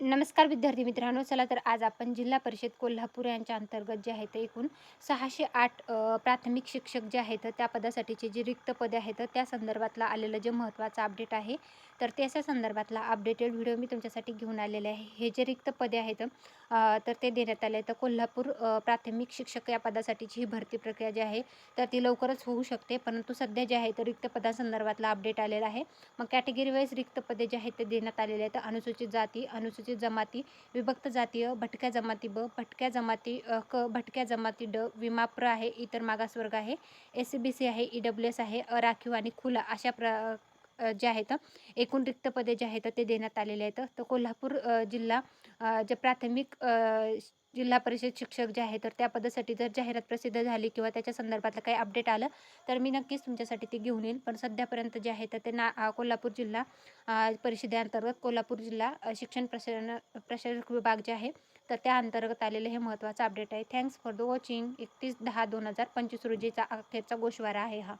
नमस्कार विद्यार्थी मित्रांनो चला तर आज आपण जिल्हा परिषद कोल्हापूर यांच्या अंतर्गत जे आहेत ते एकूण सहाशे आठ प्राथमिक शिक्षक जे आहेत त्या पदासाठीचे जे रिक्त पदे आहेत त्या संदर्भातला आलेलं जे महत्त्वाचं अपडेट आहे तर त्याच्या संदर्भातला अपडेटेड व्हिडिओ मी तुमच्यासाठी घेऊन आलेले आहे. हे जे रिक्त पदे आहेत तर ते देण्यात आले तर कोल्हापूर प्राथमिक शिक्षक या पदासाठीची ही भरती प्रक्रिया जी आहे तर ती लवकरच होऊ शकते. परंतु सध्या जे आहे तर रिक्त पदासंदर्भातला अपडेट आलेला आहे. मग कॅटेगरी वाईज रिक्त पदे जे आहेत ते देण्यात आलेले आहेत. अनुसूचित जाती अनुसूचित जमाती विभक्त जातीय भटक्या जमाती ब भटक्या जमाती क भटक्या जमाती ड विमाप्र आहे इतर मागासवर्ग आहे एस सी बी सी आहे ई डब्ल्यू एस आहे अराखीव आणि खुला अशा प्र जे आहेत एकूण रिक्त पदे जे आहेत ते देण्यात आलेले आहेत. तर कोल्हापूर जिल्हा जे प्राथमिक जिल्हा परिषद शिक्षक जे आहे तर त्या पदासाठी जर जाहिरात प्रसिद्ध झाली किंवा त्याच्या संदर्भातलं काही अपडेट आलं तर मी नक्कीच तुमच्यासाठी ते घेऊन येईल पण सध्यापर्यंत जे आहे तर ते ना कोल्हापूर जिल्हा परिषदेअंतर्गत कोल्हापूर जिल्हा शिक्षण प्रशासन प्रशासक विभाग जे आहे तर त्या अंतर्गत आलेलं हे महत्त्वाचं अपडेट आहे. थँक्स फॉर द वॉचिंग एकतीस दहा दोन हजार पंचवीस रोजीचा अखेरचा गोशवारा आहे हा.